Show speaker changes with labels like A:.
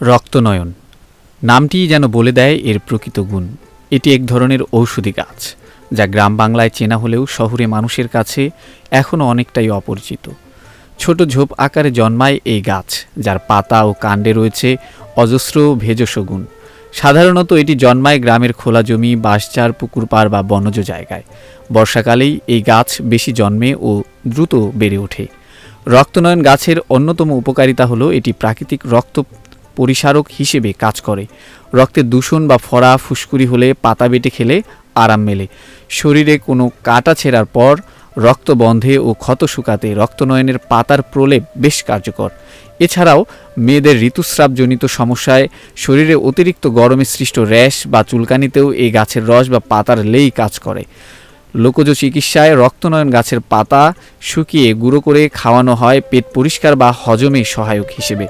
A: রক্তনয়ন। নামটিই যেন বলে দেয় এর প্রকৃত গুণ। এটি এক ধরনের ঔষধি গাছ, যা গ্রাম বাংলায় চেনা হলেও শহরে মানুষের কাছে এখনও অনেকটাই অপরিচিত। ছোট ঝোপ আকারে জন্মায় এই গাছ, যার পাতা ও কাণ্ডে রয়েছে অজস্র ভেষজ গুণ। সাধারণত এটি জন্মায় গ্রামের খোলা জমি বাঁশচার পুকুর পাড় বা বনজ জায়গায়। বর্ষাকালেই এই গাছ বেশি জন্মে ও দ্রুত বেড়ে ওঠে। রক্তনয়ন গাছের অন্যতম উপকারিতা হলো এটি প্রাকৃতিক রক্ত পরিসারক হিসেবে কাজ করে। রক্তে দূষণ বা ফড়া ফুসকুড়ি হলে পাতা বেটে খেলে আরাম মেলে। শরীরে কোনো কাটা ছেঁড়ার পর রক্ত বন্ধে ও ক্ষত শুকাতে রক্তনয়নের পাতার প্রলেপ বেশ কার্যকর। এছাড়াও মেয়েদের ঋতুস্রাবজনিত সমস্যায় শরীরে অতিরিক্ত গরমে সৃষ্ট র্যাশ বা চুলকানিতেও এই গাছের রস বা পাতার লেই কাজ করে। লোকজ চিকিৎসায় রক্তনয়ন গাছের পাতা শুকিয়ে গুঁড়ো করে খাওয়ানো হয় পেট পরিষ্কার বা হজমে সহায়ক হিসেবে।